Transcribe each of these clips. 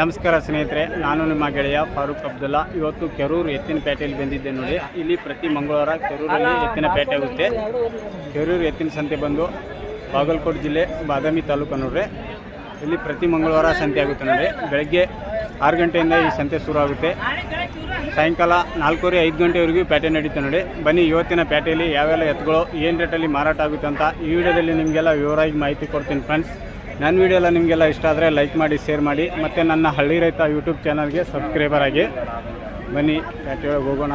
ನಮಸ್ಕಾರ ಸ್ನೇಹಿತರೆ, ನಾನು ನಿಮ್ಮ ಗೆಳೆಯ ಫಾರೂಕ್ ಅಬ್ದುಲ್ಲಾ. ಇವತ್ತು ಕೆರೂರು ಎತ್ತಿನ ಪೇಟೆಯಲ್ಲಿ ಬಂದಿದ್ದೆ ನೋಡಿ. ಇಲ್ಲಿ ಪ್ರತಿ ಮಂಗಳವಾರ ಕೆರೂರಲ್ಲಿ ಎತ್ತಿನ ಪೇಟೆ ಆಗುತ್ತೆ. ಕೆರೂರು ಎತ್ತಿನ ಸಂತೆ ಬಂದು ಬಾಗಲಕೋಟೆ ಜಿಲ್ಲೆ ಬಾದಾಮಿ ತಾಲೂಕು ನೋಡ್ರಿ. ಇಲ್ಲಿ ಪ್ರತಿ ಮಂಗಳವಾರ ಸಂತೆ ಆಗುತ್ತೆ ನೋಡಿ. ಬೆಳಗ್ಗೆ ಆರು ಗಂಟೆಯಿಂದ ಈ ಸಂತೆ ಶುರು ಆಗುತ್ತೆ. ಸಾಯಂಕಾಲ ನಾಲ್ಕೂವರೆ, ಐದು ಗಂಟೆವರೆಗೂ ಪೇಟೆ ನಡೀತೆ ನೋಡಿ. ಬನ್ನಿ, ಇವತ್ತಿನ ಪೇಟೆಯಲ್ಲಿ ಯಾವೆಲ್ಲ ಎತ್ತುಗಳು, ಏನು ರೇಟಲ್ಲಿ ಮಾರಾಟ ಆಗುತ್ತೆ ಅಂತ ಈ ವಿಡಿಯೋದಲ್ಲಿ ನಿಮಗೆಲ್ಲ ವಿವರವಾಗಿ ಮಾಹಿತಿ ಕೊಡ್ತೀನಿ ಫ್ರೆಂಡ್ಸ್ ನನ್ನ ವಿಡಿಯೋ ಎಲ್ಲ ನಿಮಗೆಲ್ಲ ಇಷ್ಟ ಆದರೆ ಲೈಕ್ ಮಾಡಿ, ಶೇರ್ ಮಾಡಿ, ಮತ್ತು ನನ್ನ ಹಳ್ಳಿ ರೈತ ಯೂಟ್ಯೂಬ್ ಚಾನಲ್ಗೆ ಸಬ್ಸ್ಕ್ರೈಬರ್ ಆಗಿ ಬನ್ನಿ. ಯಾಕೆ ಹೋಗೋಣ.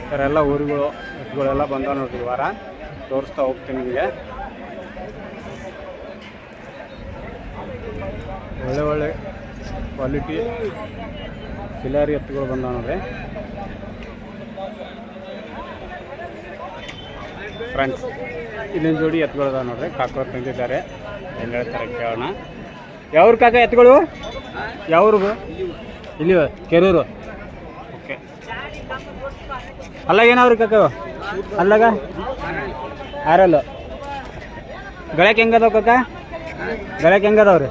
ಈ ಥರ ಎಲ್ಲ ಊರುಗಳು ಎತ್ತುಗಳೆಲ್ಲ ಬಂದವ ನೋಡ್ರಿ ವಾರ. ತೋರಿಸ್ತಾ ಹೋಗ್ತೀನಿ ನಿಮಗೆ. ಒಳ್ಳೆ ಒಳ್ಳೆ ಕ್ವಾಲಿಟಿ ಸಿಲಾರಿ ಎತ್ತುಗಳು ಬಂದ ನೋಡ್ರಿ. ಫ್ರೆಂಡ್ಸ್ ಇಲ್ಲೊಂದು ಜೋಡಿ ಎತ್ತುಗಳು ಅದಾವ ನೋಡ್ರಿ. ಕಾಕೋರ್ ತಂದಿದ್ದಾರೆ. ಏನು ಹೇಳ್ತಾರೆ ಕೇಳೋಣ. ಯಾವ್ರ ಕಾಕ ಎತ್ತುಗಳು ಯಾವ್ರಿಗೂ? ಇಲ್ಲಿ ಕೆರೂರು. ಓಕೆ. ಅಲ್ಲಾಗ ಏನಾವ್ರಿ ಕಾಕ? ಅಲ್ಲಾಗ? ಆರಲ್ಲು. ಗಳಕ್ಕೆ ಹೆಂಗದಾವ ಕಾಕ? ಗಳಕ್ಕೆ ಹೆಂಗದಾವ್ರಿ?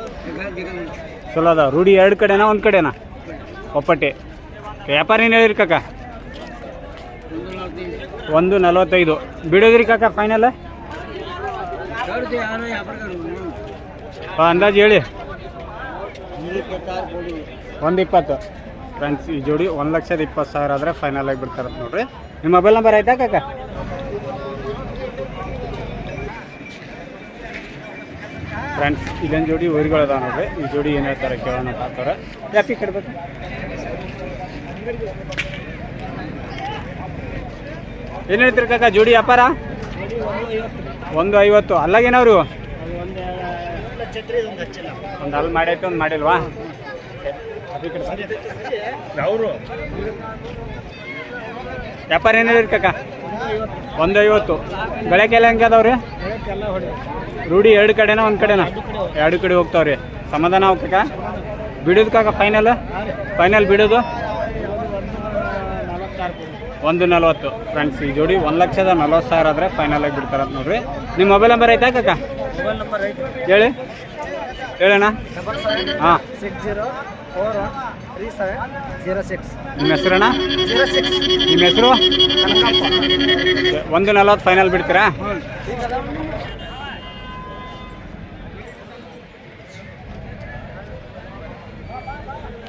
ಚಲೋ ಅದಾವ. ರೂಢಿ ಎರಡು ಕಡೆನಾ, ಒಂದು ಕಡೆನಾ? ಒಪ್ಪಟ್ಟಿ. ವ್ಯಾಪಾರ ಏನು ಹೇಳಿರಿ ಕಾಕ? ಒಂದು ನಲವತ್ತೈದು. ಬಿಡೋದ್ರಿ ಕಾಕ, ಫೈನಲ್? ಅಂದಾಜು ಹೇಳಿ. ಒಂದು ಇಪ್ಪತ್ತು. ಫ್ರೆಂಡ್ಸ್ ಈ ಜೋಡಿ ಒಂದು ಲಕ್ಷದ ಇಪ್ಪತ್ತು ಸಾವಿರ ಆದರೆ ಫೈನಲ್ ಆಗಿ ಬಿಡ್ತಾರೆ ನೋಡ್ರಿ. ನಿಮ್ಮ ಮೊಬೈಲ್ ನಂಬರ್ ಆಯ್ತಾ ಕಾಕ? ಫ್ರೆಂಡ್ಸ್ ಇದೊಂದು ಜೋಡಿ? ಊರುಗಳು ಅದಾವ ನೋಡ್ರಿ. ಈ ಜೋಡಿ ಏನು ಹೇಳ್ತಾರೆ ಕೇಳೋಣ ಹಾಕ್ತಾರೆ ಯಾಕೆ ಕಡ್ಬೇಕು ಏನು ಹೇಳ್ತೀರಿ ಕಾಕ? ಜೋಡಿ ವ್ಯಾಪಾರ? ಒಂದು ಐವತ್ತು. ಅಲ್ಲಾಗೇನವ್ರು? ಒಂದು ಅಲ್ಲಿ ಮಾಡೈತೆ ಒಂದು ಮಾಡಿಲ್ವಾ? ವ್ಯಾಪಾರ ಏನು ಹೇಳಿರಿ ಕಾಕ? ಒಂದು ಐವತ್ತು. ಬೆಳಕೆಲ್ಲ ಹೆಂಗೆ ಅದಾವ್ರಿ? ರೂಢಿ ಎರಡು ಕಡೆನ ಒಂದು ಕಡೆನ? ಎರಡು ಕಡೆ ಹೋಗ್ತಾವ್ರಿ. ಸಮಾಧಾನ ಹೋಗ್ತಕ್ಕ ಕಾಕ? ಬಿಡೋದು ಕಾಕ ಫೈನಲ್ ಫೈನಲ್ ಬಿಡೋದು? ಒಂದು ನಲವತ್ತು. ಫ್ರೆಂಡ್ಸ್ ಈ ಜೋಡಿ ಒಂದು ಲಕ್ಷದ ನಲ್ವತ್ತು ಸಾವಿರ ಆದರೆ ಫೈನಲ್ ಆಗಿ ಬಿಡ್ತಾರೆ ಅಂತ ನೋಡ್ರಿ. ನಿಮ್ಮ ಮೊಬೈಲ್ ನಂಬರ್ ಐತಾ ಕಾಕ? ಮೊಬೈಲ್ ನಂಬರ್ ಹೇಳಿ. ಸೆವೆನ್ ಹಾಂ. Six zero four three seven zero six ನಿಮ್ಮ ಹೆಸರಣ್ಣ? ಜೀರೋ ಸಿಕ್ಸ್ ನಿಮ್ಮ ಹೆಸರು? ಒಂದು ನಲ್ವತ್ತು ಫೈನಲ್ ಬಿಡ್ತೀರಾ?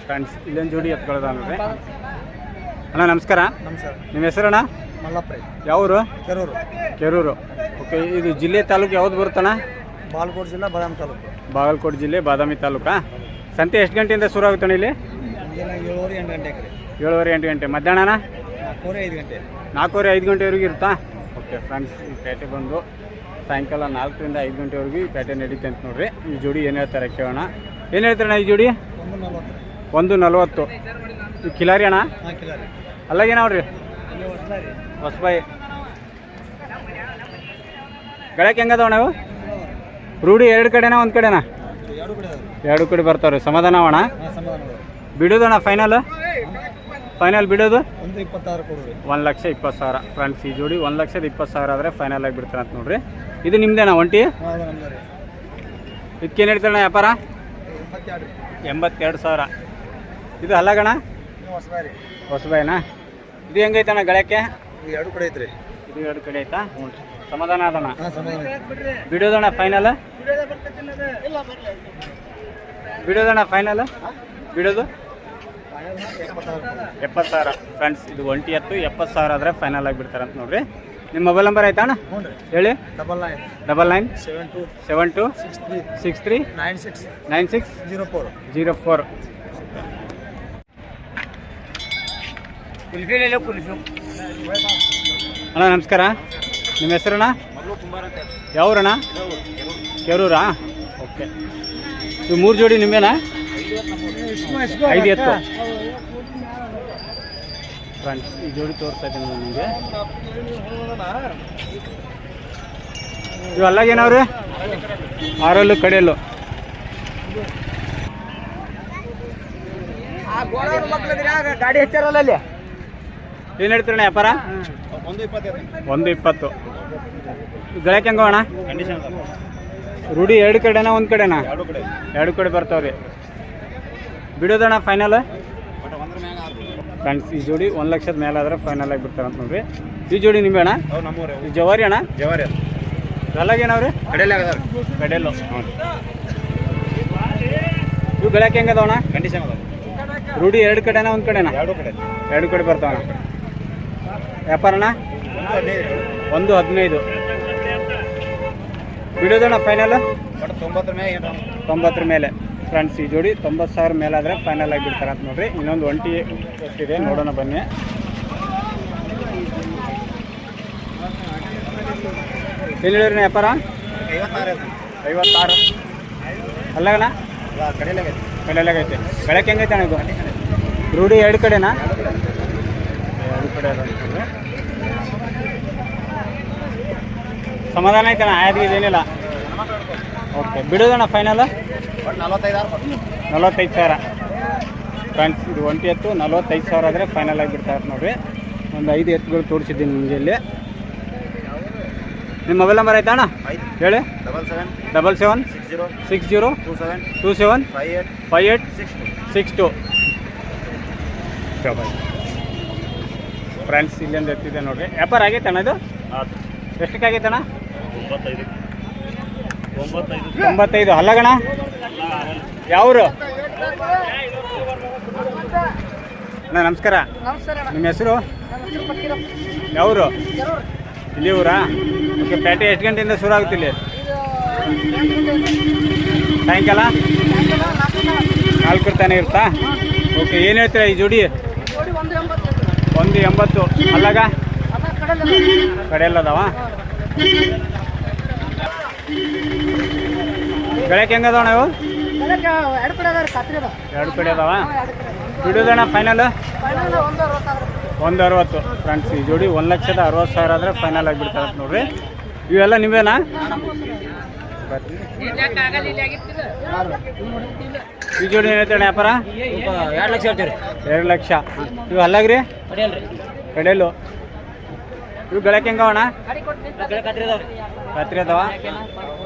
ಫ್ರೆಂಡ್ಸ್ ಇಲ್ಲೊಂದು ಜೋಡಿ ಎತ್ಕೊಳ್ಳೋದ ನೋಡ್ರಿ. ಅಣ್ಣ ನಮಸ್ಕಾರ. ನಮಸ್ಕಾರ. ನಿಮ್ಮ ಹೆಸರಣ್ಣ? ಯಾವೂರು? ಕೆರೂರು. ಕೆರೂರು. ಓಕೆ ಇದು ಜಿಲ್ಲೆ ತಾಲೂಕು ಯಾವ್ದು ಬರುತ್ತಣ್ಣ? ಬಾಗಲಕೋಟೆ ಜಿಲ್ಲೆ ಬಾದಾಮಿ ತಾಲೂಕು. ಬಾಗಲಕೋಟೆ ಜಿಲ್ಲೆ ಬಾದಾಮಿ ತಾಲೂಕಾ? ಸಂತೆ ಎಷ್ಟು ಗಂಟೆಯಿಂದ ಶುರು ಆಗುತ್ತಣ್ಣ ಇಲ್ಲಿ? ಏಳುವರೆ ಎಂಟು ಗಂಟೆ ಏಳುವರೆ ಎಂಟು ಗಂಟೆ. ಮಧ್ಯಾಹ್ನ ನಾಲ್ಕೂವರೆ ಐದು ಗಂಟೆ. ನಾಲ್ಕೂವರೆ ಐದು ಗಂಟೆವರೆಗೂ ಇರುತ್ತಾ? ಓಕೆ ಫ್ರೆಂಡ್ಸ್ ಈ ಪೇಟೆ ಬಂದು ಸಾಯಂಕಾಲ ನಾಲ್ಕರಿಂದ ಐದು ಗಂಟೆವರೆಗೂ ಈ ಪೇಟೆ ನಡೀತೆ ಅಂತ ನೋಡ್ರಿ. ಈ ಜೋಡಿ ಏನು ಹೇಳ್ತಾರೆ ಕೇಳೋಣ. ಏನು ಹೇಳ್ತಾರಣ್ಣ ಈ ಜೋಡಿ? ಒಂದು ನಲ್ವತ್ತು. ಕಿಲಾರಿ ಅಣ್ಣ? ಹಾಂ ನೋಡ್ರಿ ಹೊಸಬಾಯಿ. ಗಳಕ್ಕೆ ಹೆಂಗದವ ನಾವು? ರೂಢಿ ಎರಡು ಕಡೆನಾ ಒಂದು ಕಡೆನಾ? ಎರಡು ಕಡೆ ಬರ್ತಾವ್ರಿ ಸಮಾಧಾನ ಅಣ್ಣ? ಹಾಂ ಸಮಾಧಾನ ಬಿಡೋದಣ್ಣ ಫೈನಲ್ ಫೈನಲ್ ಬಿಡೋದು? ಒಂದು ಲಕ್ಷ ಇಪ್ಪತ್ತು ಸಾವಿರ. ಫ್ರೆಂಡ್ಸ್ ಈ ಜೋಡಿ ಒಂದು ಲಕ್ಷದ ಇಪ್ಪತ್ತು ಸಾವಿರ ಆದರೆ ಫೈನಲ್ ಆಗಿ ಬಿಡ್ತಾರೆ ಅಂತ ನೋಡ್ರಿ. ಇದು ನಿಮ್ದೇನಾ ಒಂಟಿ? ಇದಕ್ಕೇನು ಹೇಳ್ತಾರಣ್ಣ ವ್ಯಾಪಾರ? ಎಂಬತ್ತೆರಡು. ಸಾವಿರ. ಇದು ಅಲ್ಲಗಣ ನೀವು ಹೊಸಬ ರೀ ಹೊಸಬಾಯಿನ? ಇದು ಹೆಂಗೈತಣ್ಣ ಗಳಕ್ಕೆ? ಎರಡು ಕಡೆ ಐತ್ರಿ. ಇದು ಎರಡು ಕಡೆ ಐತಾ? ಸಮಾಧಾನ ಅದಣ್ಣ ಹಾಂ ಸಮಾಧಾನ. ಬಿಡೋದಣ್ಣ ಫೈನಲ್ ಬಿಡೋದಣ್ಣ ಫೈನಲ್ ಬಿಡೋದು. ಎಪ್ಪತ್ತು ಸಾವಿರ ಫ್ರೆಂಡ್ಸ್ ಇದು ಒಂಟಿ ಹತ್ತು ಎಪ್ಪತ್ತು ಸಾವಿರ ಆದರೆ ಫೈನಲ್ ಆಗಿ ಬಿಡ್ತಾರೆ ಅಂತ ನೋಡ್ರಿ. ನಿಮ್ಮ ಮೊಬೈಲ್ ನಂಬರ್ ಆಯ್ತಾ ಅಣ್ಣ ಹೇಳಿ. Double nine double nine seven two seven two six three six three nine six nine six zero four zero four ಅಣ್ಣ ನಮಸ್ಕಾರ. ನಿಮ್ಮ ಹೆಸರಣ್ಣ? ಯಾವ್ರಣ್ಣ? ಕೆರೂರಾ? ಓಕೆ. ಇವು ಮೂರು ಜೋಡಿ ನಿಮ್ಮೇನಾ? ಐದು ಎತ್ತು. ಫ್ರೆಂಡ್ಸ್ ಈ ಜೋಡಿ ತೋರಿಸ್ತಾ ಇದ್ದೀನಿ ನಾನು ನಿಮಗೆ. ಇವು ಅಲ್ಲಾಗೇನವ್ರಿ? ಆರಲ್ಲು ಕಡೆಯಲ್ಲು ಗಾಡಿ ಹಚ್ಚಾರಲ್ಲ ಅಲ್ಲಿ? ಏನು ಹೇಳ್ತೀರಣ್ಣ ವ್ಯಾಪಾರ? ಒಂದು ಇಪ್ಪತ್ತು. ಗಳಕ್ಕೆ ಹೆಂಗೋ ಅಣ್ಣ? ಕಂಡೀಷನ್ ರೂಢಿ ಎರಡು ಕಡೆನಾ ಒಂದು ಕಡೆನಾ? ಎರಡು ಕಡೆ. ಎರಡು ಕಡೆ ಬರ್ತಾವ್ರಿ. ಬಿಡೋದಣ್ಣ ಫೈನಲ್ ಫ್ರೆಂಡ್ಸ್ ಈ ಜೋಡಿ ಒಂದು ಲಕ್ಷದ ಮೇಲೆ ಆದ್ರೆ ಫೈನಲ್ ಆಗಿ ಬಿಡ್ತಾರಂತ ನೋಡ್ರಿ. ಈ ಜೋಡಿ ನಿಂಬೆ ಅಣ್ಣ? ಈ ಜವಾರಿ ಅಣ್ಣ? ಜವಾರಿ ಗಲಾಗ ಏನವ್ರಿ? ಕಡೆಯಲ್ಲೇ ಆಗದಾರ ಕಡೆಯಲ್ಲು ಇವು ಗಳಕ್ಕೆ ಹೆಂಗದವಣ್ಣ ಕಂಡೀಷನ್ ರೂಢಿ ಎರಡು ಕಡೆನಾ ಒಂದು ಕಡೆನಾ? ಎರಡು ಕಡೆ. ಎರಡು ಕಡೆ ಬರ್ತಾವಣ್ಣ ವ್ಯಾಪಾರಣ್ಣ ಒಂದು ಹದಿನೈದು. ಬಿಡೋದಣ್ಣ ಫೈನಲ್ ತೊಂಬತ್ತರ ಮೇಲೆ. ಏನು ತೊಂಬತ್ತರ ಮೇಲೆ ಫ್ರೆಂಡ್ಸ್ ಈ ಜೋಡಿ ತೊಂಬತ್ತು ಸಾವಿರ ಮೇಲೆ ಆದರೆ ಫೈನಲ್ ಆಗಿ ಬಿಡ್ತಾರೆ ಅಂತ ನೋಡ್ರಿ. ಇನ್ನೊಂದು ಒಂಟಿ ಎಷ್ಟಿದೆ ನೋಡೋಣ ಬನ್ನಿ. ಎಲ್ಲಿ ಹೇಳಿರಿ ವ್ಯಾಪಾರ? ಐವತ್ತಾರು. ಅಲ್ಲಗಣ ಕಡೆಯಲ್ಲಾಗೈತೆ. ಬೆಳಕ್ಕೆ ಹೆಂಗೈತೆ ಅಣ್ಣ ಇದು? ರೂಢಿ ಎರಡು ಕಡೆನಾ? ಸಮಾಧಾನ ಐತಣ್ಣ ಆಯ್ತು ಇದೇನಿಲ್ಲ. ಓಕೆ ಬಿಡೋದಣ್ಣ ಫೈನಲ್ ನಲವತ್ತೈದು ಸಾವಿರ. ಫ್ರೆಂಡ್ಸ್ ಇದು ಒಂಟಿ ಎತ್ತು ನಲವತ್ತೈದು ಸಾವಿರ ಆದರೆ ಫೈನಲ್ ಆಗಿ ಬಿಡ್ತಾರೆ ನೋಡಿ ಒಂದು ಐದು ಎತ್ತುಗಳು ತೋರಿಸಿದ್ದೀನಿ ನಿಮಗೆ ಇಲ್ಲಿ. ನಿಮ್ಮ ಮೊಬೈಲ್ ನಂಬರ್ ಆಯ್ತಾ ಅಣ್ಣ? ಹೇಳಿ. Double seven double seven six zero six zero two seven two seven five eight five eight six six two friends ಇಲ್ಲಿಂದ ಎತ್ತಿದೆ ನೋಡ್ರಿ. ವ್ಯಾಪಾರ ಆಗೈತೆ ಅಣ್ಣ ಇದು? ಎಷ್ಟಕ್ಕೆ ಆಗೈತೆ ಅಣ್ಣ? ತೊಂಬತ್ತೈದು. ಅಲ್ಲಗಣ ಯಾವ್ರು? ಅಣ್ಣ ನಮಸ್ಕಾರ. ನಿಮ್ಮ ಹೆಸರು? ಯಾವ್ರು? ಇಲ್ಲಿ ಊರಾ? ಓಕೆ ಪೇಟೆ ಎಷ್ಟು ಗಂಟೆಯಿಂದ ಶುರು ಆಗುತ್ತೆ ಇಲ್ಲಿ? ಸಾಯಂಕಾಲ? ನಾಲ್ಕು ತಾನೇ ಇರುತ್ತಾ? ಓಕೆ ಏನು ಹೇಳ್ತೀರಾ ಈ ಜೋಡಿ? ಒಂದು ಎಂಬತ್ತು. ಅಲ್ಲಾಗ? ಕಡೆಯಲ್ಲದವ? ಬೆಳಗ್ಗೆ ಹೆಂಗದವಣ ಇವು ಎರಡು ಕಡೆ ಅದಾವ? ಬಿಡೋದಣ್ಣ ಫೈನಲ್ ಒಂದು ಅರವತ್ತು ಫ್ರೆಂಡ್ಸ್ ಈ ಜೋಡಿ ಒಂದು ಲಕ್ಷದ ಅರವತ್ತು ಸಾವಿರ ಆದರೆ ಫೈನಲ್ ಆಗಿ ಬಿಡ್ತಾರೆ ನೋಡ್ರಿ. ಇವೆಲ್ಲ ನೀವೇನಾ ಈ ಜೋಡಿ ಏನೈತೆ ವ್ಯಾಪಾರ? ಎರಡು ಲಕ್ಷ ಹೇಳ್ತೀವಿ ಎರಡು ಲಕ್ಷ. ಇವು ಅಲ್ಲಾಗ್ರಿ? ಕಡೆಯಲ್ಲು ಇವು ಗಳಕ್ಕೆ ಹೆಂಗವಣ ಕಡೆ ಖಾತ್ರಿ ಅದಾವ?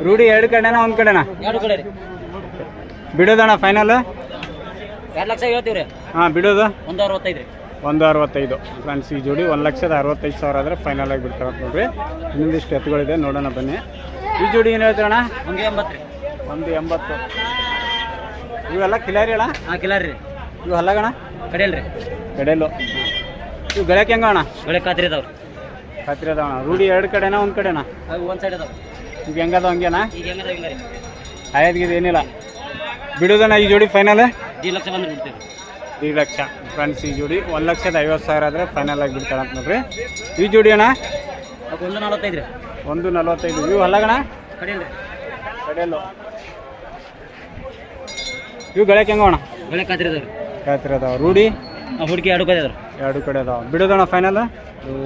ರೂಢಿ ಎರಡು ಕಡೆನಾ ಒಂದು ಕಡೆನಾ? ಬಿಡೋದಣ್ಣ ಫೈನಲ್ ಎರಡು ಲಕ್ಷ ಹೇಳ್ತೀವ್ರಿ. ಹಾಂ ಬಿಡೋದು. ಒಂದು ಅರವತ್ತೈದು ಒಂದು ಅರವತ್ತೈದು. ಫ್ರೆಂಡ್ಸ್ ಈ ಜೋಡಿ ಒಂದು ಲಕ್ಷದ ಅರವತ್ತೈದು ಸಾವಿರ ಆದರೆ ಫೈನಲ್ ಆಗಿ ಬಿಡ್ತಾರೆ ನೋಡ್ರಿ. ಇನ್ನೊಂದಿಷ್ಟು ಎತ್ತುಗಳಿದೆ ನೋಡೋಣ ಬನ್ನಿ. ಈ ಜೋಡಿ ಏನು ಹೇಳ್ತೀರಣ್ಣ ಒಂದು ಎಂಬತ್ತು ರೀ. ಒಂದು ಎಂಬತ್ತು. ಇವೆಲ್ಲ ಕಿಲಾರಿ ಅಣ್ಣ? ಹಾಂ ಕಿಲಾರಿ ರೀ. ಇವು ಹಲ್ಲಗಣ? ರೀ. ಕಡೆಯಲ್ಲು ಇವು ಗಳಕ್ಕೆ ಹೆಂಗ ಅಣ್ಣ? ಬೆಳೆ ಖಾತ್ರಿ ಅದಾವ ಖಾತ್ರಿ ಅದಾವಣ ರೂಢಿ ಎರಡು ಕಡೆನಾ ಒಂದು ಕಡೆನಾ? ಅವು ಒಂದು ಸೈಡ್ ಅದಾವ. ಈಗ ಹೆಂಗದ ಹಂಗೇನಾ? ಈಗ ಹೆಂಗದ ಹಿಂಗೆ ರೀ. ಆಯ್ತು ಏನಿಲ್ಲ. ಬಿಡೋದಣ್ಣ ಈ ಜೋಡಿ ಫೈನಲ್ ಈ ಲಕ್ಷ ಬಂದ್ರೆ ಬಿಡ್ತೀವಿ ಈ ಲಕ್ಷ. ಫ್ರೆಂಡ್ಸ್ ಈ ಜೋಡಿ ಒಂದು ಲಕ್ಷದ ಐವತ್ತು ಸಾವಿರ ಆದರೆ ಫೈನಲ್ ಆಗಿ ಬಿಡ್ತಾರೆ ಅಂತ ನೋಡ್ರಿ. ಈ ಜೋಡಿ ಅಣ್ಣ? ಒಂದು ನಲವತ್ತೈದು ರೀ. ಒಂದು ನಲವತ್ತೈದು. ಇವು ಕಡಿಯಲ್ರಿ. ಕಡೆಯಲ್ಲು. ಇವು ಗಳಕ್ಕೆ ಹೆಂಗೋಣ ಬೆಳೆ ಖಾತ್ರಿ ಅದಾವ ರೀ ಅದಾವ. ರೂಢಿ? ಹುಡುಗಿ ಹುಡುಕಿ ಎರಡು ಕಡೆ ಅದಾವ ಎರಡು ಕಡೆ ಅದಾವ. ಬಿಡೋದಣ್ಣ ಫೈನಲ್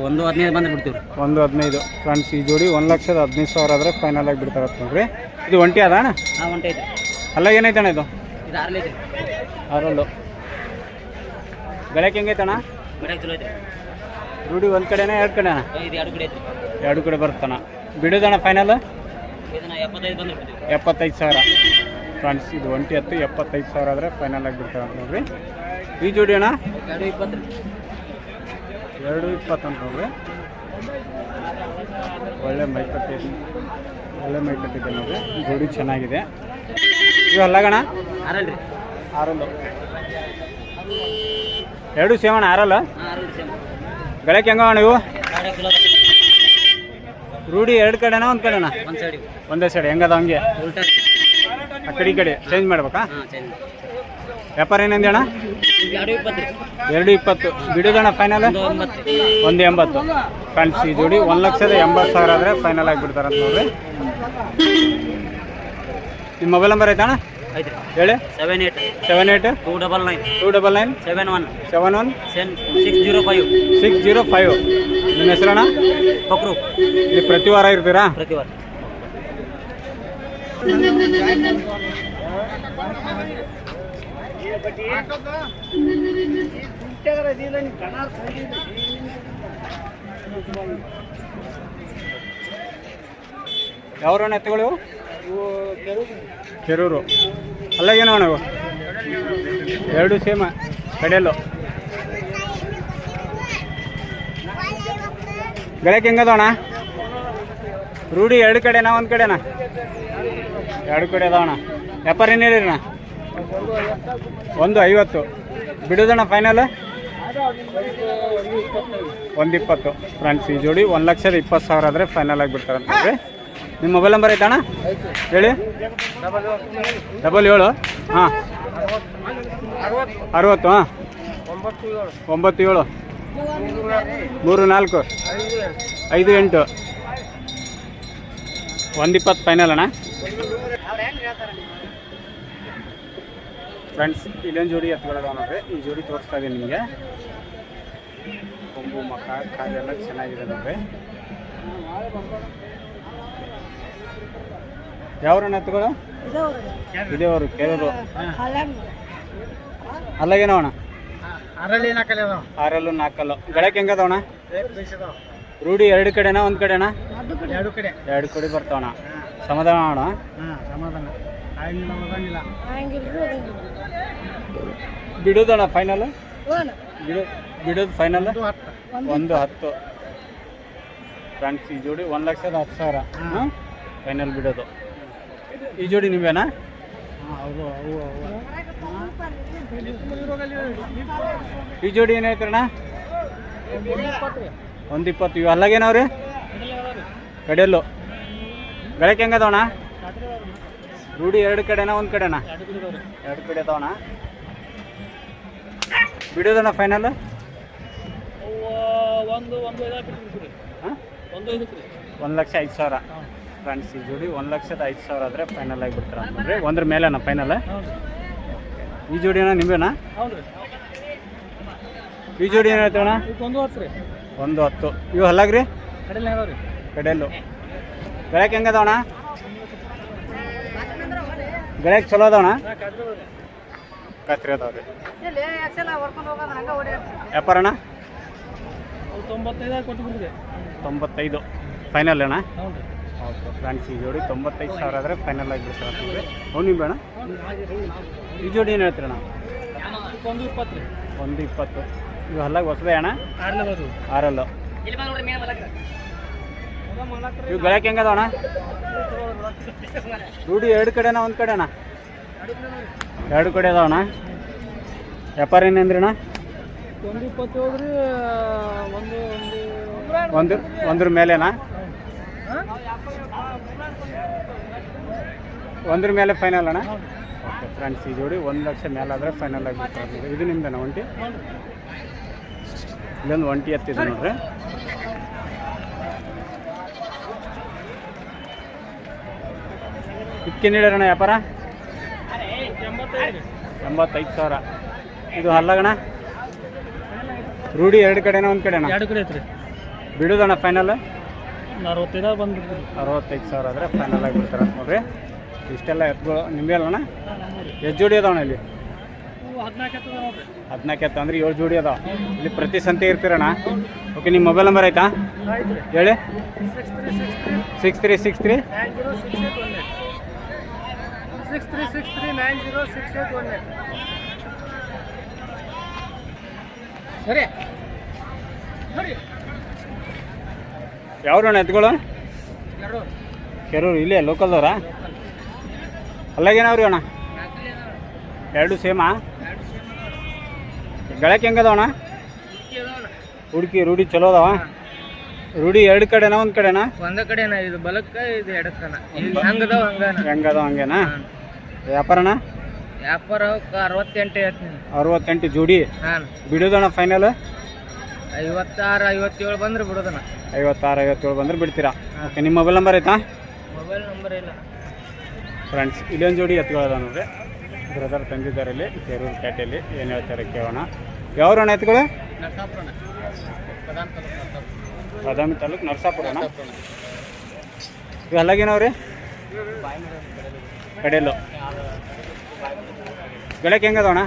ಒಂದು ಹದಿನೈದು ಬಂದು ಬಿಡ್ತೀವಿ ಒಂದು ಹದಿನೈದು. ಫ್ರೆಂಡ್ಸ್ ಈ ಜೋಡಿ ಒಂದು ಲಕ್ಷದ ಹದಿನೈದು ಸಾವಿರ ಆದರೆ ಫೈನಲ್ ಆಗಿ ಬಿಡ್ತಾರೆ ನೋಡ್ರಿ ಇದು ಒಂಟಿ ಅದ ಅಣ್ಣ? ಹಾಂ ಒಂಟೆ ಐತೆ ಅಲ್ಲ ಏನೈತೆ ಅಣ್ಣ ಇದು ಇದು ಆರಲ್ಲೈತೆ ಆರಲ್ಲು. ಅರಲ್ಲು ಗಳಕ್ಕೆ ಹೆಂಗೈತೆ ಅಣ್ಣ ಚಲೋ ಐತೆ ರೂಢಿ ಒಂದು ಕಡೆನೇ ಎರಡು ಕಡೆನಾ? ಇದು ಎರಡು ಕಡೆ ಐತೆ ಎರಡು ಕಡೆ ಬರ್ತಾನ. ಬಿಡೋದಣ್ಣ ಫೈನಲ್ ಇದನ್ನ ಎಪ್ಪತ್ತೈದು ಸಾವಿರ. ಫ್ರೆಂಡ್ಸ್ ಇದು ಒಂಟಿ ಹತ್ತು ಎಪ್ಪತ್ತೈದು ಸಾವಿರ ಆದರೆ ಫೈನಲ್ ಆಗಿ ಬಿಡ್ತಾರೆ ಅಂತ ನೋಡ್ರಿ. ಈ ಜೋಡಿ ಅಣ್ಣ? ಎರಡು ಇಪ್ಪತ್ತು ರೀ. ಎರಡು ಇಪ್ಪತ್ತು ಅಂತ ನೋಡ್ರಿ. ಒಳ್ಳೆ ಮೈಕಟ್ಟು ಒಳ್ಳೆ ಮೈ ಇದೆ ನೋಡ್ರಿ. ಜೋಡಿ ಚೆನ್ನಾಗಿದೆ. ಇವು ಅಲ್ಲಗಣ ಆರಲ್ಲ ರೀ ಆರಲ್ಲು. ಎರಡು ಸೇವಣ್ಣ ಆರಲ್ಲ? ಹಾಂ ಹೆಂಗ ಅಣ್ಣ ಗಳಕ್ಕೆ ಇವು ರೂಢಿ ಎರಡು ಕಡೆನ ಒಂದು ಕಡೆನಾ? ಒಂದು ಸೈಡ್ ಒಂದೇ ಸೈಡ್ ಹೆಂಗದ ಹಂಗೆ? ಆ ಕಡೆ ಈ ಕಡೆ ಚೇಂಜ್ ಮಾಡ್ಬೇಕಾ? ವ್ಯಾಪಾರ ಏನಂದೆ ಅಣ್ಣ ಎರಡು ಇಪ್ಪತ್ತು ಬಿಡುಗಣ ಬಿಡೋದಣ್ಣ ಫೈನಲ್ ಒಂದು ಎಂಬತ್ತು. ಫ್ರೆಂಡ್ಸ್ ಈ ಜೋಡಿ ಒಂದು ಲಕ್ಷದ ಎಂಬತ್ತು ಸಾವಿರ ಆದರೆ ಫೈನಲ್ ಆಗಿ ಬಿಡ್ತಾರಂತ ನೋಡ್ರಿ. ನಿಮ್ಮ ಮೊಬೈಲ್ ನಂಬರ್ ಐತಾ ಅಣ್ಣ ಐತೆ ಹೇಳಿ? Seven eight seven eight two double nine two double nine seven one seven one seven six zero five six zero five ನಿಮ್ಮ ಹೆಸರಣ್ಣ? ಪಕ್ರು. ನೀವು ಪ್ರತಿ ವಾರ ಇರ್ತೀರಾ? ಪ್ರತಿ ವಾರ. ಯಾವ್ರಣ್ಣ ಎತ್ತುಗಳು? ಕೆರೂರು. ಅಲ್ಲಾಗೇನೋ ಅಣ್ಣ? ಎರಡು ಸೇಮ, ಕಡೆಯಲ್ಲು. ಗಳಕ್ಕೆ ಹೆಂಗದ ಅಣ್ಣ? ರೂಢಿ ಎರಡು ಕಡೆನಾ ಒಂದು ಕಡೆನಾ? ಎರಡು ಕಡೆ ಅದಾವಣ ವ್ಯಾಪಾರ ಏನು ಹೇಳಿರಣ ಒಂದು ಐವತ್ತು. ಬಿಡೋದಣ್ಣ ಫೈನಲ್ ಒಂದು ಇಪ್ಪತ್ತು. ಫ್ರೆಂಡ್ಸ್, ಈ ಜೋಡಿ ಒಂದು ಲಕ್ಷದ ಇಪ್ಪತ್ತು ಸಾವಿರ ಆದರೆ ಫೈನಲ್ ಆಗಿಬಿಡ್ತಾರೆ ಅಂತಂದ್ರೆ ನಿಮ್ಮ ಮೊಬೈಲ್ ನಂಬರ್ ಐತಣ ಹೇಳಿ. ಡಬಲ್ ಏಳು. ಹಾಂ. ಅರವತ್ತು, ಹಾಂ. ಒಂಬತ್ತು ಏಳು. ಮೂರು ನಾಲ್ಕು. ಐದು ಎಂಟು. ಒಂದು ಇಪ್ಪತ್ತು ಫೈನಲ್ ಅಣ್ಣ. ಫ್ರೆಂಡ್ಸ್ ಇಲ್ಲೊಂದು ಜೋಡಿ ಎತ್ಕೊಳ್ಳೋದು ನೋಡ್ರಿ ಈ ಜೋಡಿ ತೋರಿಸ್ತಾ ಇದೀನಿ ನಿಮಗೆ. ಕೊಂಬು ಮಕ್ಕ ಕಾಲೆಲ್ಲ ಚೆನ್ನಾಗಿದೆ ನೋಡ್ರಿ. ಯಾವ್ರನ್ನ ಎತ್ತುಗಳು ಇದೇವರು ಕೇಳೋರು ಅಲ್ಲಾಗೇನೋ ಅಣ್ಣ? ಆರಲ್ಲು ನಾಲ್ಕಲ್ಲು ಗಳಕ್ಕೆ ಹೆಂಗದವಣ ರೂಢಿ ಎರಡು ಕಡೆನಾ ಒಂದು ಕಡೆನಾ? ಎರಡು ಕಡೆ. ಎರಡು ಕಡೆ. ಬರ್ತಾವಣ ಸಮಾಧಾನ ಅಣ್ಣ? ಹಾಂ ಸಮಾಧಾನ. ಬಿಡೋದಣ್ಣ ಫೈನಲ್ ಬಿಡು ಬಿಡೋದು ಫೈನಲ್ ಒಂದು ಹತ್ತು. ಫ್ರೆಂಡ್ಸ್ ಈ ಜೋಡಿ ಒಂದು ಲಕ್ಷದ ಹತ್ತು ಸಾವಿರ. ಹಾಂ. ಫೈನಲ್ ಬಿಡೋದು. ಈ ಜೋಡಿ ನೀವೇನಾ? ಈ ಜೋಡಿ ಏನು ಹೇಳ್ತೀರಣ್ಣ? ಒಂದು ಇಪ್ಪತ್ತು. ಇವು ಅಲ್ಲಾಗೇನವ್ರಿ ಕಡೆಯಲ್ಲು ಗಳಕ್ಕೆ ಹೆಂಗದವಣ ರೂಢಿ ಎರಡು ಕಡೆನಾ ಒಂದು ಕಡೆನಾ? ಎರಡು ಕಡೆ ಅದಾವಣ ಬಿಡೋದಣ್ಣ ಫೈನಲ್ ಒಂದು ಒಂದು ಒಂದು ಒಂದು ಲಕ್ಷ ಐದು ಸಾವಿರ. ಫ್ರೆಂಡ್ಸ್ ಈ ಜೋಡಿ. ಒಂದು ಲಕ್ಷದ ಐದು ಸಾವಿರ ಆದರೆ ಫೈನಲ್ ಆಗಿಬಿಡ್ತಾರೆ ಅಂತಂದ್ರೆ ಒಂದ್ರ ಮೇಲೆನಾ ಫೈನಲ್ ಈ ಜೋಡಿನ ನಿಂಬೇನಾ ಈ ಜೋಡಿ ಏನು ಹೇಳ್ತೀವಣ್ಣ ಈಗ ಒಂದು ಹತ್ತು ಇವು ಹಲ್ಲಾಗ್ರಿ? ಕಡೆಯಲ್ಲಿ ಅದಾವ ಹೆಂಗ ಕಡೆಯಲ್ಲು ಗಳಕ್ಕೆ ಗಳಕ್ಕೆ ಚಲೋ ಅದಾವಣ ಕತ್ರಿ ಅದಾವ್ರಿ ವ್ಯಾಪಾರಣ ತೊಂಬತ್ತೈದು ಫೈನಲ್ ಅಣ್ಣ? ಓಕೆ ಫ್ರೆಂಡ್ಸ್ ಈ ಜೋಡಿ ತೊಂಬತ್ತೈದು ಸಾವಿರ ಆದರೆ ಫೈನಲ್ ಆಗಿ ಬಿಡ್ತಾರೆ ಅವ್ನು ಬೇಣ ಈ ಜೋಡಿ ಏನು ಹೇಳ್ತೀರಣ ಒಂದು ಇಪ್ಪತ್ತು. ಒಂದು ಇಪ್ಪತ್ತು ಇವು ಹಲ್ಲಾಗ ಹೊಸದೇ ಅಣ್ಣ? ಆರಲ್ಲ. ಇವು ಇವು ಗಳಕ್ಕೆ ಅಣ್ಣ ರೂಢಿ ಎರಡು ಕಡೆನಾ ಒಂದು ಅಣ್ಣ ಎರಡು ಕಡೆ ಅದಾವಣ್ಣ. ವ್ಯಾಪಾರ ಏನಂದ್ರಿ ಅಣ್ಣ ಒಂದು ಇಪ್ಪತ್ತು ಹೋದ್ರಿ ಒಂದು ಒಂದು ಒಂದು ಒಂದ್ರ ಮೇಲೆನಾ? ಒಂದ್ರ ಮೇಲೆ ಫೈನಲ್ ಅಣ್ಣ? ಓಕೆ ಫ್ರೆಂಡ್ಸ್ ಈ ಜೋಡಿ ಒಂದು ಲಕ್ಷ ಮೇಲೆ ಆದರೆ ಫೈನಲ್ ಆಗಿ ಇದು ನಿಮ್ದೇನಾ ಒಂಟಿ? ಇಲ್ಲೊಂದು ಒಂಟಿ ಎತ್ತಿದೆ ನೋಡ್ರಿ. ಇಕ್ಕಿ ನೀಡೋಣ ವ್ಯಾಪಾರ? ಎಂಬತ್ತೈದು ಸಾವಿರ. ಇದು ಹಲ್ಲಗಣ? ರೂಢಿ ಎರಡು ಕಡೆನಾ ಒಂದು ಕಡೆನಾ? ಎರಡು ಕಡೆ ಐತ್ರಿ. ಬಿಡೋದಣ್ಣ ಫೈನಲ್ ಒಂದು ಅರವತ್ತೈದು ಅರವತ್ತೈದು ಸಾವಿರ ಆದರೆ ಫೈನಲ್ ಆಗಿ ಬಿಡ್ತಾರೆ ನೋಡ್ರಿ. ಇಷ್ಟೆಲ್ಲ ಎತ್ಗಳು ನಿಂಬೆ ಅಲ್ಲಣ್ಣ ಎಷ್ಟು ಜೋಡಿ ಅದಾವಣ್ಣ ಇಲ್ಲಿ? ಹದಿನಾಲ್ಕು ಎತ್ತ ಅಂದ್ರೆ ಏಳು ಜೋಡಿ ಅದಾವ. ಇಲ್ಲಿ ಪ್ರತಿ ಸಂತೆ ಇರ್ತೀರಣ್ಣ? ಓಕೆ ನಿಮ್ಮ ಮೊಬೈಲ್ ನಂಬರ್ ಆಯ್ತಾ? ಹೇಳಿ. Six three six three six three six three nine zero six eight one six three six three nine zero six eight one eight ಸರಿ. ಸರಿ. ಯಾವ್ರಣ್ಣ ಎರಡು ಕೆರೂರು. ಇಲ್ಲೇ ಲೋಕಲ್ದವ್ರಾ? ಅಲ್ಲಾಗೇನವ್ರಿ ಅಣ್ಣ? ಎರಡು ಸೇಮಾ? ಗಳಕ್ಕೆ ಹೆಂಗದವಣ ಹುಡುಕಿ ರೂಢಿ ಚಲೋ ಅದಾವ? ರೂಢಿ ಎರಡು ಕಡೆನ ಒಂದು ಕಡೆನಾ? ಒಂದ ಕಡೆನ ಇದು ಬಲಕ್ಕ ಇದು ಎಡಕ್ಕನ. ಹಂಗದಾವ ಹಂಗನ. ಹೆಂಗದಾವ ಹಂಗೇನಾ? ವ್ಯಾಪಾರಣ ವ್ಯಾಪಾರ ಅರವತ್ತೆಂಟು ಹೇಳ್ತೀನಿ ಅರವತ್ತೆಂಟು ಜೋಡಿ? ಹಾಂ ಬಿಡೋದಣ್ಣ ಫೈನಲ್ ಐವತ್ತಾರು ಐವತ್ತೇಳು ಬಂದ್ರೆ ಬಿಡೋದನ ಐವತ್ತಾರು ಐವತ್ತೇಳು ಬಂದರೆ ಬಿಡ್ತೀರಾ? ಓಕೆ ನಿಮ್ಮ ಮೊಬೈಲ್ ನಂಬರ್ ಆಯ್ತಾ ಮೊಬೈಲ್ ನಂಬರ್ ಇಲ್ಲ. ಫ್ರೆಂಡ್ಸ್ ಇಲ್ಲೊಂದು ಜೋಡಿ ಎತ್ಕೊಳ್ಳೋದ ನೋಡ್ರಿ. ಬ್ರದರ್ ತಂದಿದ್ದಾರೆ ಇಲ್ಲಿ ಕೇರೂರು ಪೇಟೆಯಲ್ಲಿ. ಏನು ಹೇಳ್ತಾರೆ ಕೇಳೋಣ. ಯಾವ್ರು ಅಣ್ಣ ನರಸಾಪುರನ. ಬದಾಮಿ ತಾಲೂಕು ನರಸಾಪುರ. ನರಸಾಪುರಣ ಇವು ಅಲ್ಲಾಗೇನವ್ರಿ? ಕಡೆಯಲ್ಲು ಗಳಕ್ಕೆ ಹೆಂಗದವಣ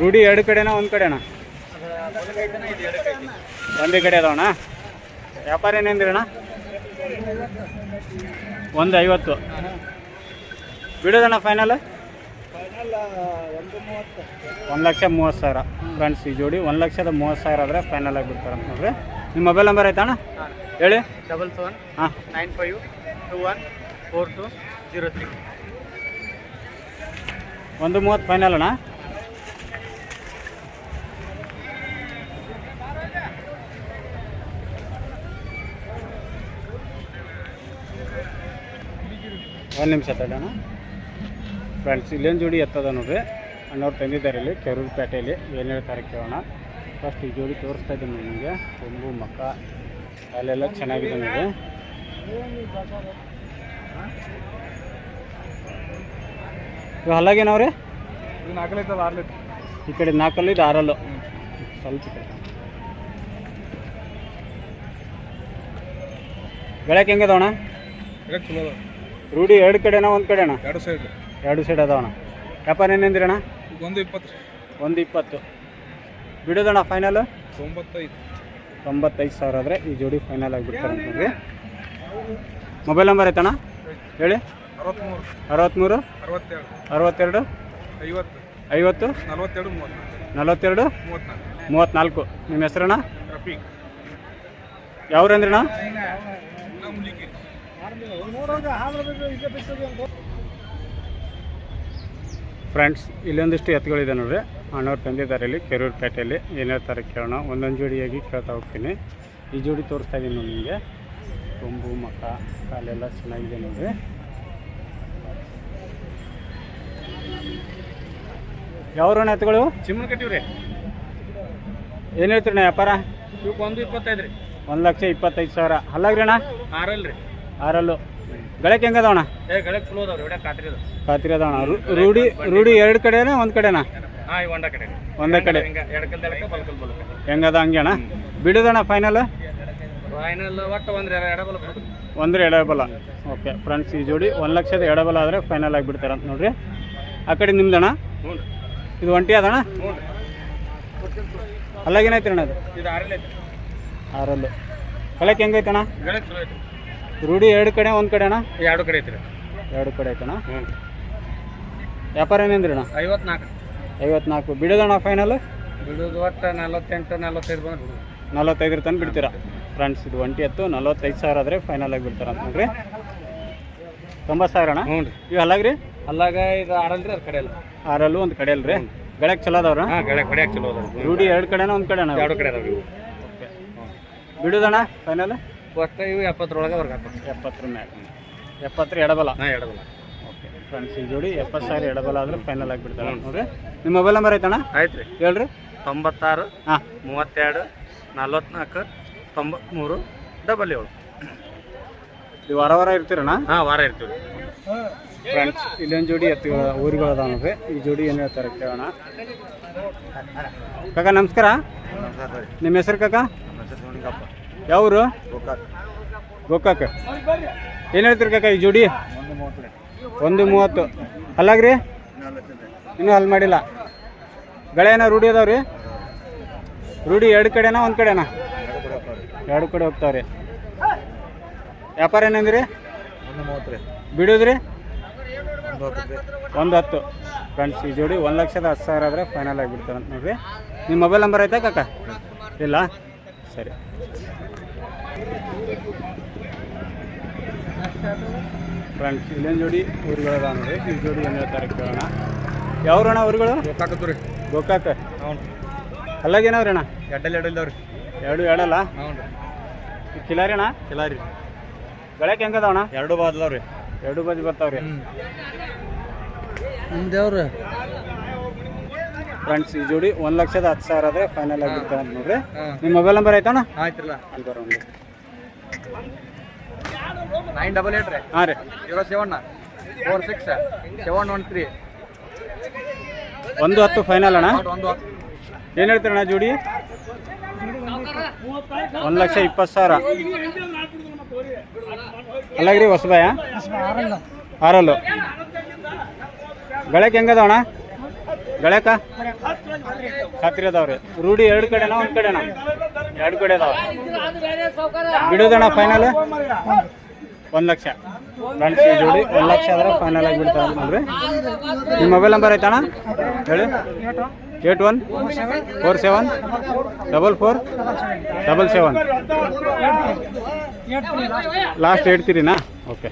ರೂಢಿ ಎರಡು ಕಡೆನಾ ಒಂದು ಕಡೆನಾ? ಒಂದೇ ಕಡೆ ಅದಾವಣ್ಣ ವ್ಯಾಪಾರ ಏನೇಂದ್ರಣ್ಣ ಒಂದು ಐವತ್ತು. ಬಿಡೋದಣ್ಣ ಫೈನಲ್ ಫೈನಲ್ ಒಂದು ಲಕ್ಷ ಮೂವತ್ತು ಸಾವಿರ. ಫ್ರೆಂಡ್ಸ್ ಈ ಜೋಡಿ ಒಂದು ಲಕ್ಷದ ಮೂವತ್ತು ಸಾವಿರ ಆದರೆ ಫೈನಲ್ ಆಗಿ ಬಿಡ್ತಾರೆ ಅಂತ ನೋಡ್ರಿ ನಿಮ್ಮ ಮೊಬೈಲ್ ನಂಬರ್ ಆಯ್ತಾ ಅಣ್ಣ? ಹೇಳಿ. ಡಬಲ್ ಸೆವೆನ್ ಹಾಂ. Nine five two one four two zero three ಒಂದು ಮೂವತ್ತು ಫೈನಲ್ ಅಣ್ಣ? ಒಂದು ನಿಮಿಷ ತಡೋಣ. ಫ್ರೆಂಡ್ಸ್ ಇಲ್ಲೇನು ಜೋಡಿ ಎತ್ತದ ನೋಡ್ರಿ. ಅಣ್ಣವ್ರು ತಂದಿದ್ದಾರೆ ಇಲ್ಲಿ ಕೆರೂರು ಪೇಟೆಯಲ್ಲಿ ಏನು ಹೇಳ್ತಾರೆ ಕೇಳೋಣ. ಫಸ್ಟ್ ಈ ಜೋಡಿ ತೋರಿಸ್ತಾ ಇದ್ದೀನಿ ನಿಮಗೆ. ಕೊಂಬು ಮಕ್ಕ ಅಲ್ಲೆಲ್ಲ ಚೆನ್ನಾಗಿದೆ ನೋಡಿ ಇವು ಹಲ್ಲಾಗೇನವ್ರಿ ಈ ಕಡೆ ನಾಲ್ಕಲ್ಲಿ ಇದು ಆರಲ್ಲು. ಸ್ವಲ್ಪ ಕಡೆ. ಬೆಳಕ್ಕೆ ರೇಟ್ ಚಲೋ ರೂಢಿ ಎರಡು ಕಡೆನಾ ಒಂದು ಕಡೆನಾ? ಎರಡು ಸೈಡ್ ಎರಡು ಸೈಡ್ ಅದಾವಣ ವ್ಯಾಪಾರ ಏನೇಂದ್ರಣ್ಣ ಒಂದು ಇಪ್ಪತ್ತು. ಒಂದು ಇಪ್ಪತ್ತು. ಬಿಡೋದಣ್ಣ ಫೈನಲ್ ತೊಂಬತ್ತೈದು. ತೊಂಬತ್ತೈದು ಸಾವಿರ ಆದರೆ ಈ ಜೋಡಿ ಫೈನಲ್ ಆಗಿಬಿಡ್ತಾರೆ ಅಂತಂದ್ರೆ ಮೊಬೈಲ್ ನಂಬರ್ ಐತಣ್ಣ? ಹೇಳಿ. ಅರವತ್ತ್ಮೂರು ಅರವತ್ತ್ಮೂರು ಅರವತ್ತೆರಡು. ಅರವತ್ತೆರಡು? ಐವತ್ತು. ಐವತ್ತು? ನಲವತ್ತೆರಡು ಮೂವತ್ತು ನಲವತ್ತೆರಡು? ಮೂವತ್ತ್ನಾಲ್ಕು. ಮೂವತ್ತ್ನಾಲ್ಕು. ನಿಮ್ಮ ಹೆಸರಣ್ಣ? ರಫೀಕ್. ಯಾವ್ರಂದ್ರಣ್ಣ? ಫ್ರೆಂಡ್ಸ್ ಇಲ್ಲೊಂದಿಷ್ಟು ಎತ್ತುಗಳಿದೆ ನೋಡ್ರಿ. ಅಣ್ಣವ್ರು ತಂದಿದ್ದಾರೆ ಇಲ್ಲಿ ಕೆರೂರು ಪೇಟೆಯಲ್ಲಿ. ಏನು ಹೇಳ್ತಾರೆ ಕೇಳೋಣ ಒಂದೊಂದು ಜೋಡಿಯಾಗಿ ಕೇಳ್ತಾ ಹೋಗ್ತೀನಿ. ಈ ಜೋಡಿ ತೋರಿಸ್ತಾ ಇದ್ದೀನಿ ನೋಡಿ ನಿಮಗೆ. ತುಂಬು ಮಕ ಕಾಲೆಲ್ಲ ಚೆನ್ನಾಗಿದೆ ನೋಡ್ರಿ. ಯಾವ್ರಣ್ಣ ಎತ್ತುಗಳು? ಚಿಮ್ಮನ್ ಕಟ್ಟಿವ್ರಿ ಏನು ಹೇಳ್ತೀರಣ್ಣ ವ್ಯಾಪಾರ? ಇವಕ್ಕೆ ಒಂದು ಇಪ್ಪತ್ತೈದು ರೀ ಒಂದು ಲಕ್ಷ ಇಪ್ಪತ್ತೈದು ಸಾವಿರ. ಅಲ್ಲಾಗ್ರಿ ಅಣ್ಣ. ಆರಲ್ ರೀ ಆರಲ್ಲು. ಗಳಕ್ಕೆ ಏ ಚಲೋ ಅದಾವ್ರಿ ಒಳ್ಳೆ ಖಾತ್ರಿ ಅದ ಖಾತ್ರಿ ರೂಢಿ ರೂಢಿ ಎರಡು ಕಡೆನಾ ಒಂದು ಕಡೆನಾ? ಹಾಂ ಈ ಒಂದ ಕಡೆ. ಒಂದೇ ಕಡೆ. ಹಿಂಗ ಎಡಕಲ್ ಎಡಕ ಬಲಕಲ್ ಬಲಕ ಹೆಂಗದ ಹಂಗೆ ಅಣ್ಣ? ಬಿಡೋದಣ್ಣ ಫೈನಲ್ ಫೈನಲ್ ಒಟ್ಟು ಒಂದ್ರಿ ಎಡಬಲ ಬರ್ತದೆ ಒಂದ್ರೆ ಎಡಬಲ. ಓಕೆ ಫ್ರೆಂಡ್ಸ್ ಈ ಜೋಡಿ ಒಂದು ಲಕ್ಷದ ಎಡಬಲ ಆದರೆ ಫೈನಲ್ ಆಗಿಬಿಡ್ತಾರೆ ಅಂತ ನೋಡ್ರಿ. ಆ ಕಡೆ ನಿಮ್ದಣ್ಣ? ಹ್ಞೂ ರೀ. ಇದು ಒಂಟಿ ಅದಣ್ಣ? ಹ್ಞೂ ರೀ. ಅಲ್ಲಾಗೇನೈತೆ ಅಣ್ಣ ಅದು ಇದು ಐತಿ ಆರಲ್ಲು. ಕಳಕ್ಕೆ ಹೆಂಗೈತಣ್ಣ ಗಳಕ್ಕೆ ಚಲೋ ಐತಿ ರೂಢಿ ಎರಡು ಕಡೆ ಒಂದು ಕಡೆ ಅಣ್ಣ ಎರಡು ಕಡೆ ಐತ್ರಿ. ಎರಡು ಕಡೆ ಐತಣ್ಣ ಹ್ಞೂ. ವ್ಯಾಪಾರ ಏನೇನ್ರಿ ಅಣ್ಣ ಐವತ್ನಾಲ್ಕು. ಐವತ್ನಾಲ್ಕು. ಬಿಡೋದಣ್ಣ ಫೈನಲ್ ಬಿಡೋದು ಒಟ್ಟು ನಲ್ವತ್ತೆಂಟು ನಲವತ್ತೈದು ಬಂದು ತಂದು ತನಕ ಬಿಡ್ತೀರಾ? ಫ್ರೆಂಡ್ಸ್ ಇದು ಒಂಟಿ ಎತ್ತು ನಲವತ್ತೈದು ಸಾವಿರ ಆದರೆ ಫೈನಲ್ ಆಗಿ ಬಿಡ್ತಾರ ಅಂತ ನೋಡ್ರಿ. ತೊಂಬತ್ತು ಸಾವಿರ ಅಣ್ಣ? ಹ್ಞೂ ರೀ. ಇವು ಅಲ್ಲಾಗ್ರಿ? ಅಲ್ಲಾಗ ಇದು ಆರಲ್ರಿ ಅದು ಕಡೆ ಅಲ್ಲ ಆರಲ್ಲು ಒಂದು ಕಡೆ ಅಲ್ರಿ? ಗಳಕ್ಕೆ ಚಲೋ ಅದಾವ್ರ ಹಾಂ ಕಡೆ ಚಲೋ ಅದಾವ ರೂಢಿ ಎರಡು ಕಡೆನ ಒಂದು ಕಡೆನ? ಎರಡು ಕಡೆ ಅದಾವ ಬಿಡುದಣ್ಣ ಫೈನಲ್ ಒಟ್ಟು ಇವು ಎಪ್ಪತ್ತರೊಳಗೆ ವರ್ಗ ಹಾಕೋದು ಎಪ್ಪತ್ತರ ಮ್ಯಾಗ ಎಪ್ಪತ್ತರ ಎಡಬಲ. ಹಾಂ ಎಡಬಲ. ಓಕೆ ಫ್ರೆಂಡ್ಸ್ ಈ ಜೋಡಿ ಎಪ್ಪತ್ತು ಸಾವಿರ ಎಡಬಲ ಆದರೆ ಫೈನಲ್ ಆಗಿಬಿಡ್ತಾರೆ ನೋಡ್ರಿ. ನಿಮ್ಮ ಮೊಬೈಲ್ ನಂಬರ್ ಐತಣ್ಣ? ಆಯ್ತು ರೀ. ಹೇಳ್ರಿ. ತೊಂಬತ್ತಾರು ಹಾಂ. ಮೂವತ್ತೆರಡು ನಲ್ವತ್ನಾಲ್ಕು ತೊಂಬತ್ತ್ಮೂರು ಡಬಲ್ ಏಳು. ಇದು ವಾರ ವಾರ ಇರ್ತೀರಣ್ಣ? ಹಾಂ ವಾರ ಇರ್ತೀವಿ. ಫ್ರೆಂಡ್ಸ್ ಇಲ್ಲೊಂದು ಜೋಡಿ ಎತ್ತಿಗಳ ಊರುಗಳು ಅದಾವ ನೋಡ್ರಿ. ಈ ಜೋಡಿ ಏನು ಹೇಳ್ತಾರೆ ಕೇಳೋಣ. ಕಾಕ ನಮಸ್ಕಾರ. ನಿಮ್ಮ ಹೆಸರು ಕಾಕ? ಯಾವರು? ಗೋಕಾಕ. ಏನು ಹೇಳ್ತೀರಿ ಕಾಕ ಈ ಜೋಡಿ? ಒಂದು ಮೂವತ್ತು. ಅಲ್ಲಾಗ್ರಿ ಇನ್ನೂ ಅಲ್ಲಿ ಮಾಡಿಲ್ಲ. ಗಳೆ ಏನೋ ರೂಢಿ ಅದಾವ್ರಿ? ರೂಢಿ ಎರಡು ಕಡೆನಾ ಒಂದು ಕಡೆನಾ? ಎರಡು ಕಡೆ ಹೋಗ್ತಾವ್ರಿ. ವ್ಯಾಪಾರ ಏನಂದ್ರಿ? ಬಿಡೋದ್ರಿ? ಒಂದು ಹತ್ತು ಒಂದು ಹತ್ತು. ಫ್ರೆಂಡ್ಸ್ ಈ ಜೋಡಿ ಒಂದು ಲಕ್ಷದ ಹತ್ತು ಸಾವಿರ ಆದರೆ ಫೈನಲ್ ಆಗಿಬಿಡ್ತಾರೆ ಅಂತ ನೋಡ್ರಿ. ನಿಮ್ಮ ಮೊಬೈಲ್ ನಂಬರ್ ಐತಾ ಕಾಕ? ಇಲ್ಲ? ಸರಿ. ಫ್ರೆಂಡ್ಸ್ ಇಲ್ಲೊಂದು ಜೋಡಿ ಊರುಗಳದ ನೋಡಿ ಈ ಜೋಡಿ ಏನು ಹೇಳ್ತಾರೆ ಕೇಳೋಣ ಯಾವ್ರಣ ಊರುಗಳು? ಗೊತ್ತಾಕತ್ತು ರೀ ಗೋಕಾಕ ಹ್ಞೂ ಅಲ್ಲಾಗೇನವ್ರಿ ಅಣ್ಣ? ಎಡ್ಡಲ್ಲಿ ಎರಡು ಇಲ್ದಾವ ರೀ ಎರಡು ಎರಡಲ್ಲ? ಹ್ಞೂ ರೀ ಕಿಲಾರಿ ಅಣ್ಣ? ಕಿಲಾರಿ. ಬೆಳಕ್ಕೆ ಹೆಂಗದ ಅಣ್ಣ? ಎರಡು ಬಾದ್ಲಾವ ರೀ ಎರಡು ಬದಿ ಬರ್ತಾವ್ರಿ. ನಿಮ್ದೇವ್ರು ಫ್ರೆಂಡ್ಸ್ ಈ ಜೋಡಿ ಒಂದು ಲಕ್ಷದ ಹತ್ತು ಸಾವಿರ ಆದರೆ ಫೈನಲ್ ಆಗಿರ್ತಾರೆ ಅಂತ ನೋಡ್ರಿ. ನಿಮ್ಮ ಮೊಬೈಲ್ ನಂಬರ್ ಆಯ್ತಣ್ಣ ಆಯ್ತಿಲ್ಲ ಅಲ್ಲಿ ಬರೋಣ ನೈನ್ ಡಬಲ್ ಏಟ್ ರೀ ಹಾಂ ರೀ. Zero seven four six seven one three ಒಂದು ಹತ್ತು ಫೈನಲ್ ಅಣ್ಣ. ಒಂದು ಏನು ಹೇಳ್ತೀರಣ್ಣ ಜೋಡಿ? ಒಂದು ಲಕ್ಷ ಇಪ್ಪತ್ತು ಸಾವಿರ. ಅಲ್ಲಾಗ್ರಿ ಹೊಸಬಾಯ ಆರಲ್ಲು. ಗಳಕ್ಕೆ ಅಣ್ಣ ಗಳಕ? ಖಾತ್ರಿ ಅದಾವ್ರಿ. ರೂಢಿ ಎರಡು ಕಡೆನಾ ಒಂದು ಕಡೆನಾ? ಎರಡು ಕಡೆ ಅದಾವ. ಬಿಡೋದಣ್ಣ ಫೈನಲ್ ಒಂದು ಲಕ್ಷ. ಫ್ರೆಂಡ್ಸ್ ಈ ಜೋಡಿ ಒಂದು ಲಕ್ಷ ಆದ್ರೆ ಫೈನಲ್ ಆಗಿ ಬಿಡ್ತಾರೆ ನೋಡ್ರಿ ನಿಮ್ಮ ಮೊಬೈಲ್ ನಂಬರ್ ಐತಣ್ಣ? ಹೇಳಿ. Eight one four seven double four double seven. Last ಹೇಳ್ತೀರಿನಾ okay